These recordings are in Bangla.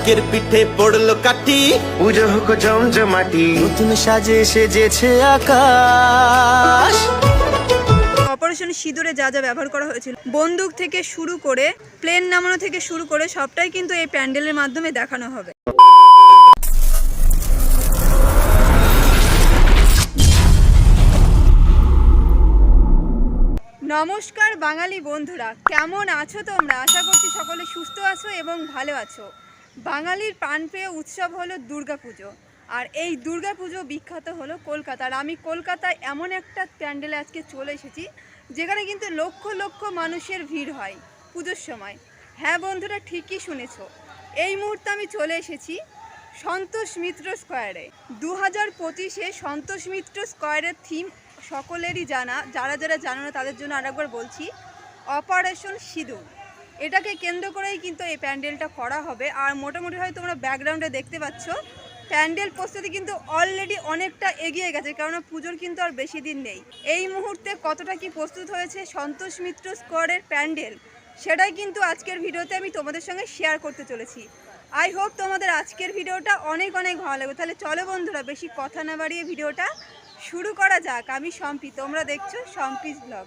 ঢাকের পিঠে পড়ল কাঠি। পুজো হোক জমজমাটি। নতুন সাজে সেজেছে আকাশ। অপারেশন সিঁদুরে যা যা ব্যবহার করা হয়েছিল। বন্দুক থেকে শুরু করে প্লেন নামানো থেকে শুরু করে সবটাই কিন্তু এই প্যান্ডেলের মাধ্যমে দেখানো হবে। নমস্কার বাঙালি বন্ধুরা কেমন আছো তোমরা? আশা করছি সকলে সুস্থ আছো এবং ভালো আছো। বাঙালির প্রাণপ্রিয় উৎসব হলো দুর্গাপুজো। আর এই দুর্গাপুজো বিখ্যাত হলো কলকাতার আমি কলকাতায় এমন একটা প্যান্ডেলে আজকে চলে এসেছি, যেখানে কিন্তু লক্ষ লক্ষ মানুষের ভিড় হয় পুজোর সময়। হ্যাঁ বন্ধুরা, ঠিকই শুনেছ। এই মুহূর্তে আমি চলে এসেছি সন্তোষ মিত্র স্কোয়ারে। দু হাজার পঁচিশে সন্তোষ মিত্র স্কোয়ারের থিম সকলেরই জানা। যারা যারা জানো না, তাদের জন্য আরেকবার বলছি, অপারেশন সিঁদুর। এটাকে কেন্দ্র করেই কিন্তু এই প্যান্ডেলটা করা হবে। আর মোটামুটি হয় তোমরা ব্যাকগ্রাউন্ডে দেখতে পাচ্ছ, প্যান্ডেল প্রস্তুতি কিন্তু অলরেডি অনেকটা এগিয়ে গেছে, কেননা পুজোর কিন্তু আর বেশি দিন নেই। এই মুহূর্তে কতটা কি প্রস্তুত হয়েছে সন্তোষ মিত্র স্কোয়ারের প্যান্ডেল, সেটাই কিন্তু আজকের ভিডিওতে আমি তোমাদের সঙ্গে শেয়ার করতে চলেছি। আই হোপ তোমাদের আজকের ভিডিওটা অনেক অনেক ভালো লাগবে। তাহলে চলো বন্ধুরা, বেশি কথা না বাড়িয়ে ভিডিওটা শুরু করা যাক। আমি সম্পি, তোমরা দেখছ সম্পিস ব্লগ।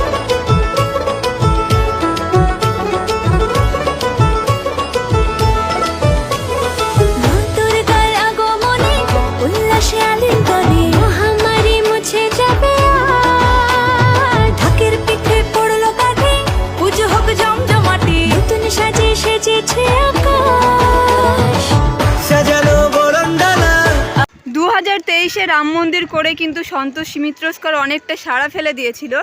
তেইশে রাম মন্দির করে কিন্তু সন্তোষ মিত্রস্কর অনেকটা সাড়া ফেলে দিয়েছিল।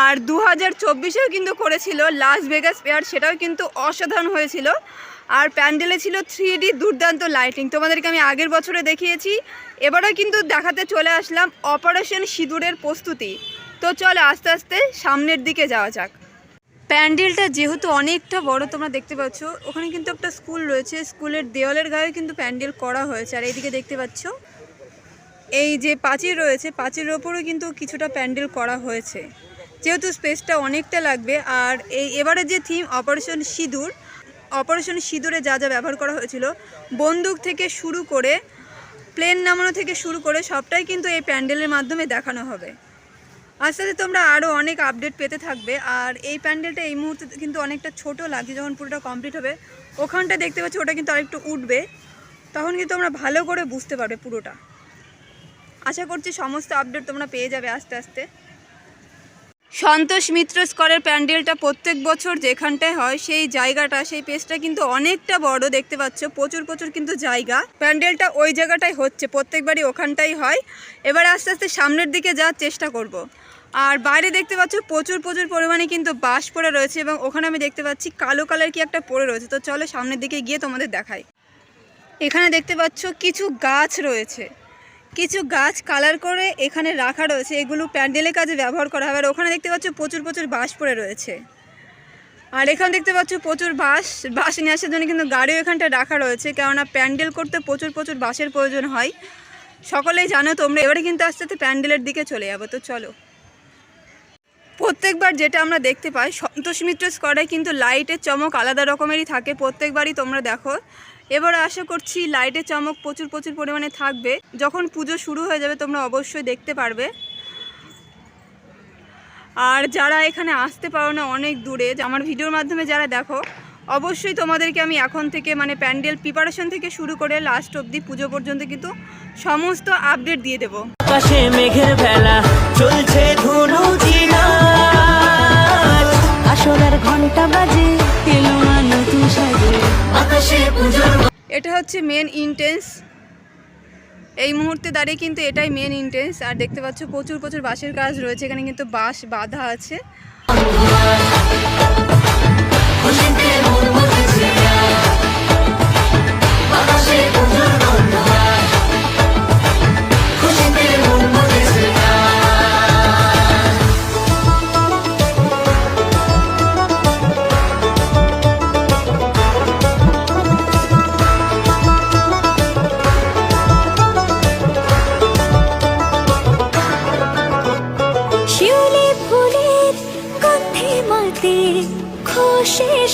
আর দু হাজার চব্বিশেও কিন্তু করেছিল লাস ভেগাস পেয়ার সেটাও কিন্তু অসাধারণ হয়েছিল। আর প্যান্ডেলে ছিল থ্রি ডি দুর্দান্ত লাইটিং তোমাদেরকে আমি আগের বছরে দেখিয়েছি, এবারেও কিন্তু দেখাতে চলে আসলাম অপারেশন সিঁদুরের প্রস্তুতি। তো চলো আস্তে আস্তে সামনের দিকে যাওয়া যাক। প্যান্ডেলটা যেহেতু অনেকটা বড়, তোমরা দেখতে পাচ্ছ, ওখানে কিন্তু একটা স্কুল রয়েছে। স্কুলের দেওয়ালের গায়ে কিন্তু প্যান্ডেল করা হয়েছে। আর এইদিকে দেখতে পাচ্ছ এই যে পাঁচিল রয়েছে, পাঁচিলের ওপরেও কিন্তু কিছুটা প্যান্ডেল করা হয়েছে। যেহেতু স্পেসটা অনেকটা লাগবে, আর এই এবারে যে থিম অপারেশন সিঁদুর অপারেশন সিঁদুরে যা যা ব্যবহার করা হয়েছিল, বন্দুক থেকে শুরু করে প্লেন নামানো থেকে শুরু করে সবটাই কিন্তু এই প্যান্ডেলের মাধ্যমে দেখানো হবে। আস্তে আস্তে তোমরা আরও অনেক আপডেট পেতে থাকবে, আর এই প্যান্ডেলটা এই মুহূর্তে কিন্তু অনেকটা ছোট লাগছে, যখন পুরোটা কমপ্লিট হবে, ওখানটা দেখতে পাচ্ছি ওটা কিন্তু আরেকটু উঠবে, তখন কিন্তু তোমরা ভালো করে বুঝতে পারবে পুরোটা। আশা করছি সমস্ত আপডেট তোমরা পেয়ে যাবে আস্তে আস্তে। সন্তোষ মিত্র স্করের প্যান্ডেলটা প্রত্যেক বছর যেখানটায় হয়, সেই জায়গাটা, সেই পেজটা কিন্তু অনেকটা বড় দেখতে পাচ্ছ। প্রচুর প্রচুর কিন্তু জায়গা। প্যান্ডেলটা ওই জায়গাটাই হচ্ছে, প্রত্যেকবারই ওখানটাই হয়। এবার আস্তে আস্তে সামনের দিকে যাওয়ার চেষ্টা করব। আর বাইরে দেখতে পাচ্ছ, প্রচুর প্রচুর পরিমাণে কিন্তু বাঁশ পড়ে রয়েছে এবং ওখানে আমি দেখতে পাচ্ছি কালো কালার কি একটা পড়ে রয়েছে। তো চলো সামনের দিকে গিয়ে তোমাদের দেখাই। এখানে দেখতে পাচ্ছ কিছু গাছ রয়েছে। কিছু গাছ কালার করে এখানে রাখা রয়েছে। এগুলো প্যান্ডেলের কাজে ব্যবহার করা হবে আর ওখানে দেখতে পাচ্ছ প্রচুর প্রচুর বাঁশ পড়ে রয়েছে। আর এখানে দেখতে পাচ্ছ প্রচুর বাঁশ বাঁশ নিয়ে আসার জন্য কিন্তু গাড়িও এখানটা রাখা রয়েছে। কেননা প্যান্ডেল করতে প্রচুর প্রচুর বাঁশের প্রয়োজন হয়। সকলেই জানো তোমরা, এবারে কিন্তু আস্তে আস্তে প্যান্ডেলের দিকে চলে যাব। তো চলো। প্রত্যেকবার যেটা আমরা দেখতে পাই, সন্তোষ মিত্র স্কোয়ারে কিন্তু লাইটের চমক আলাদা রকমেরই থাকে। প্রত্যেকবারই তোমরা দেখো। এবার আশা করছি লাইটের চমক প্রচুর প্রচুর পরিমাণে থাকবে। যখন পুজো শুরু হয়ে যাবে, তোমরা অবশ্যই দেখতে পারবে। আর যারা এখানে আসতে পারো না অনেক দূরে, আমার ভিডিওর মাধ্যমে যারা দেখো, অবশ্যই তোমাদেরকে আমি এখন থেকে মানে প্যান্ডেল প্রিপারেশন থেকে শুরু করে লাস্ট অবধি পুজো পর্যন্ত কিন্তু সমস্ত আপডেট দিয়ে দেবো। মেঘের ভেলা চলছে ধুনু জিনাজ আসরের ঘণ্টা বাজে এলো মা নতুন আকাশে পুজোর এটা হচ্ছে মেন ইন্টেন্স এই মুহূর্তে দাঁড়িয়ে কিন্তু এটাই মেন ইন্টেন্স আর দেখতে পাচ্ছ প্রচুর প্রচুর বাঁশের কাজ রয়েছে। এখানে কিন্তু বাঁশ বাঁধা আছে। খুশিতে মন মজেছে আকাশে পুজোর গন্ধ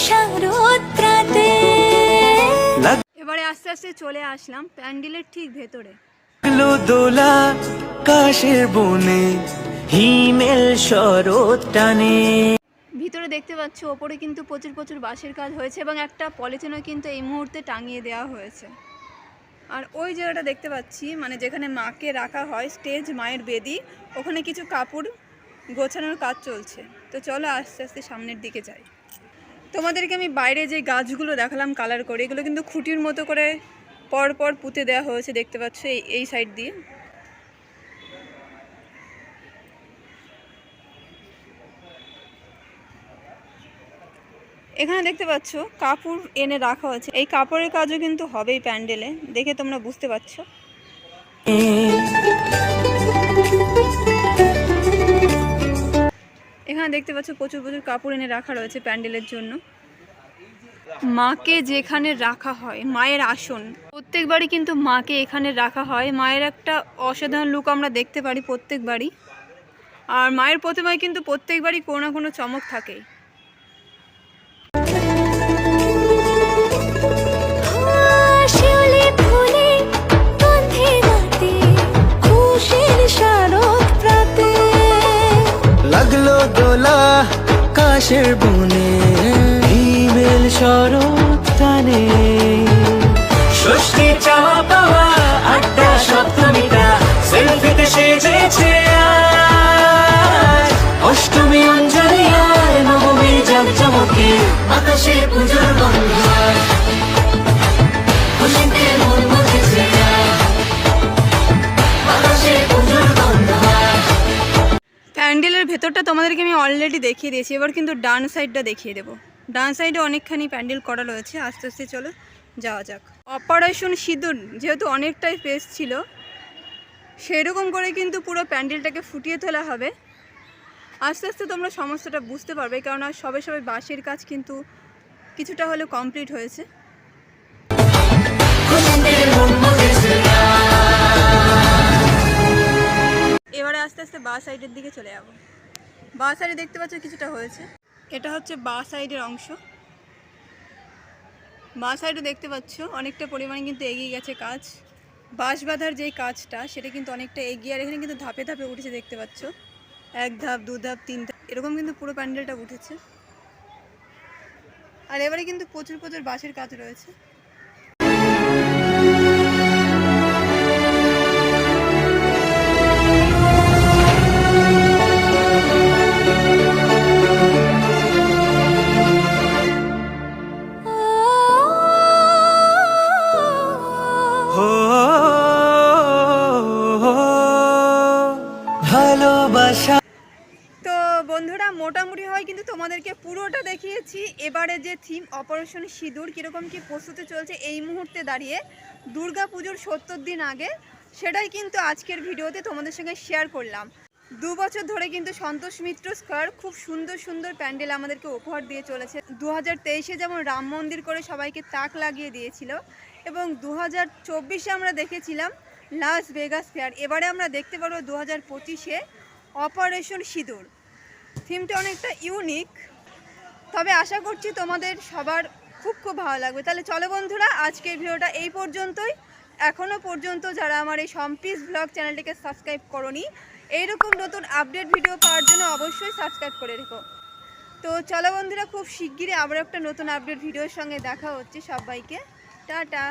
শারদ্রাতে। এবারে আস্তে আস্তে চলে আসলাম প্যান্ডেলের ঠিক ভেতরে। দোলা কাশের বনে হিমেল শরৎ টানে। ভিতরে দেখতে পাচ্ছ ওপরে কিন্তু প্রচুর প্রচুর বাঁশের কাজ হয়েছে এবং একটা পলিথিনও কিন্তু এই মুহূর্তে টাঙিয়ে দেওয়া হয়েছে। আর ওই জায়গাটা দেখতে পাচ্ছি মানে যেখানে মাকে রাখা হয় স্টেজ মায়ের বেদি ওখানে কিছু কাপড় গোছানোর কাজ চলছে। তো চলো আস্তে আস্তে সামনের দিকে যাই। তোমাদেরকে আমি বাইরে যে গাছগুলো দেখালাম কালার করে, এগুলো কিন্তু খুঁটির মতো করে পর পর পুঁতে দেওয়া হয়েছে, দেখতে পাচ্ছ এই এই সাইড দিয়ে। এখানে দেখতে পাচ্ছ কাপড় এনে রাখা হয়েছে। এই কাপড়ের কাজও কিন্তু হবেই প্যান্ডেলে, দেখে তোমরা বুঝতে পারছ। এখানে দেখতে পাচ্ছ, প্রচুর প্রচুর কাপড় এনে রাখা রয়েছে প্যান্ডেলের জন্য। মাকে যেখানে রাখা হয়, মায়ের আসন। প্রত্যেকবারই কিন্তু মাকে এখানে রাখা হয়। মায়ের একটা অসাধারণ লুক আমরা দেখতে পারি প্রত্যেকবারই। আর মায়ের প্রতিমায় কিন্তু প্রত্যেকবারই কোনো না কোনো চমক থাকেই। দোলা কাশের বনে, হিমেল শরৎ টানে ষষ্ঠী চাওয়া পাওয়া, আড্ডা সপ্তমীটা সেলফিতে সেজেছে। অষ্টমী অঞ্জলি আর নবমী জাকজমকে আকাশে পুজোর গন্ধ ভেতরটা তোমাদেরকে আমি অলরেডি দেখিয়ে দিয়েছি। এবার কিন্তু ডান সাইডটা দেখিয়ে দেবো। ডান সাইডে অনেকখানি প্যান্ডেল করা রয়েছে। আস্তে আস্তে চলো, যাওয়া যাক। অপারেশন সিঁদুর যেহেতু অনেকটাই পেস ছিল, সেরকম করে কিন্তু পুরো প্যান্ডেলটাকে ফুটিয়ে তোলা হবে। আস্তে আস্তে তোমরা সমস্যাটা বুঝতে পারবে, কারণ আর সবে সবে বাঁশের কাজ কিন্তু কিছুটা হলেও কমপ্লিট হয়েছে। এবারে আস্তে আস্তে বা সাইডের দিকে চলে যাব। বা সাইডে দেখতে পাচ্ছ কিছুটা হয়েছে। এটা হচ্ছে বা সাইডের অংশ। বা সাইডে দেখতে পাচ্ছ অনেকটা পরিমাণে কিন্তু এগিয়ে গেছে কাজ। বাঁশ বাঁধার যেই কাজটা, সেটা কিন্তু অনেকটা এগিয়ে আর এখানে কিন্তু ধাপে ধাপে উঠেছে দেখতে পাচ্ছ। এক ধাপ, দু ধাপ, তিন ধাপ, এরকম কিন্তু পুরো প্যান্ডেলটা উঠেছে। আর এবারে কিন্তু প্রচুর প্রচুর বাঁশের কাজ রয়েছে। মোটামুটি হয়, কিন্তু তোমাদেরকে পুরোটা দেখিয়েছি। এবারে যে থিম অপারেশন সিঁদুর কীরকম কি প্রস্তুতি চলছে এই মুহূর্তে দাঁড়িয়ে দুর্গা পুজোর সত্তর দিন আগে, সেটাই কিন্তু আজকের ভিডিওতে তোমাদের সঙ্গে শেয়ার করলাম। দু বছর ধরে কিন্তু সন্তোষ মিত্র স্কোয়ার খুব সুন্দর সুন্দর প্যান্ডেল আমাদেরকে উপহার দিয়ে চলেছে। দু হাজার যেমন রাম মন্দির করে সবাইকে তাক লাগিয়ে দিয়েছিল, এবং দু হাজার আমরা দেখেছিলাম লাস ভেগাস ফেয়ার। এবারে আমরা দেখতে পারব দু হাজার পঁচিশে অপারেশন সিঁদুর। থিমটা অনেকটা ইউনিক তবে আশা করছি তোমাদের সবার খুব খুব ভালো লাগবে। তাহলে চলো বন্ধুরা, আজকের ভিডিওটা এই পর্যন্তই। এখনও পর্যন্ত যারা আমার এই সম্পিস ব্লগ চ্যানেলটিকে সাবস্ক্রাইব করনি, এইরকম নতুন আপডেট ভিডিও পাওয়ার জন্য অবশ্যই সাবস্ক্রাইব করে রেখো। তো চলো বন্ধুরা, খুব শিগগিরই আবার একটা নতুন আপডেট ভিডিওর সঙ্গে দেখা হচ্ছে সবাইকে। টাটা।